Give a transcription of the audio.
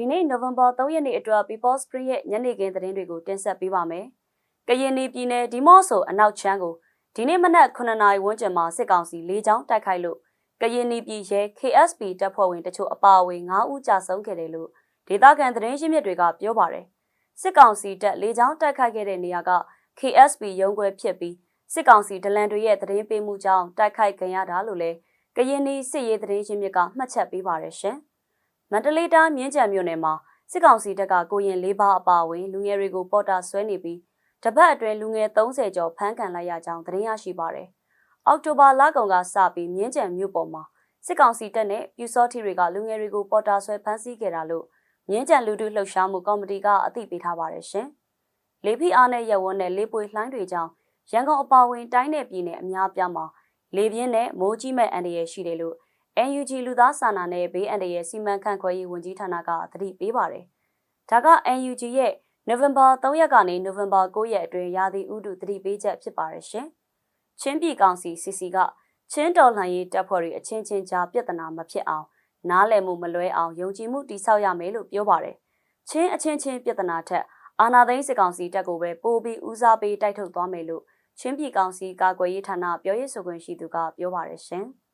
ဒီနေ့နိုဝင်ဘာ3ရက်နေ့အတွက် People Street ရဲ့ညနေခင်းသတင်းတွေကိုတင်ဆက်ပေးပါမယ်။ကရင်ပြည်နယ်ဒီမော့ဆိုအနောက်ချမ်းကိုဒီနေ့မနက်9နာရီဝန်းကျင်မှာစစ်ကောင်စီလေးချောင်းတိုက်ခိုက်လို့ကရင်ပြည်ရဲ KSP တပ်ဖွဲ့ဝင်တချို့အပါအဝင်9ဦးကြာဆုံးခဲ့တယ်လို့ဒေသခံသတင်းရင်းမြစ်တွေကပြောပါတယ်။စစ်ကောင်စီတပ်လေးချောင်းတိုက်ခိုက်ခဲ့တဲ့နေရာက KSP ရုံးခွဲဖြစ်ပြီးစစ်ကောင်စီဒလန်တွေရဲ့သတင်းပေးမှုကြောင့်တိုက်ခိုက်ခံရတာလို့လည်းကရင်ပြည်စစ်ရေးသတင်းရင်းမြစ်ကမှတ်ချက်ပေးပါတယ်ရှင်။ မန္တလေးတိုင်းမြင်းကြံမြို့နယ်မှာစစ်ကောင်စီတပ်ကကိုရင်လေးပါအပါအဝင်လူငယ်တွေကိုပေါ်တာဆွဲနေပြီးတပတ်အတွင်းလူငယ်30ကျော်ဖမ်းခံလိုက်ရကြောင်းသတင်းရရှိပါတယ်။အောက်တိုဘာလကုန်ကစပြီးမြင်းကြံမြို့ပေါ်မှာစစ်ကောင်စီတပ်နဲ့ပြူစောထီတွေကလူငယ်တွေကိုပေါ်တာဆွဲဖမ်းဆီးခဲ့တာလို့မြင်းကြံလူထုလှုပ်ရှားမှုကော်မတီကအသိပေးထားပါတယ်ရှင်။လေးဖီအားနဲ့ရက်ဝန်းနဲ့လေးပွေလှိုင်းတွေကြောင့်ရန်ကုန်အပါအဝင်တိုင်းနယ်ပြည်နယ်အများပြားမှာလေပြင်းနဲ့မိုးကြီးမဲ့အန္တရာယ်ရှိတယ်လို့ NUG လူသားစာနာနဲ့ဘေးအန္တရာယ်စီမံခန့်ခွဲရေးဝန်ကြီးဌာနကသတိပေးပါတယ်။ဒါက NUG ရဲ့နိုဝင်ဘာ3ရက်ကနေနိုဝင်ဘာ9ရက်အတွင်းရာသီဥတုသတိပေးချက်ဖြစ်ပါတယ်ရှင်။ချင်းပြည်ကောင်စီ CC ကချင်းတော်လှန်ရေးတပ်ဖွဲ့တွေအချင်းချင်းကြားပြဿနာမဖြစ်အောင်နားလည်မှုမလွဲအောင်ယုံကြည်မှုတည်ဆောက်ရမယ်လို့ပြောပါတယ်။ချင်းအချင်းချင်းပြဿနာထက်အာနာသိန်းစစ်ကောင်စီတပ်ကိုပဲပိုပြီးဦးစားပေးတိုက်ထုတ်သွားမယ်လို့ချင်းပြည်ကောင်စီကာကွယ်ရေးဌာနပြောရေးဆိုခွင့်ရှိသူကပြောပါတယ်ရှင်။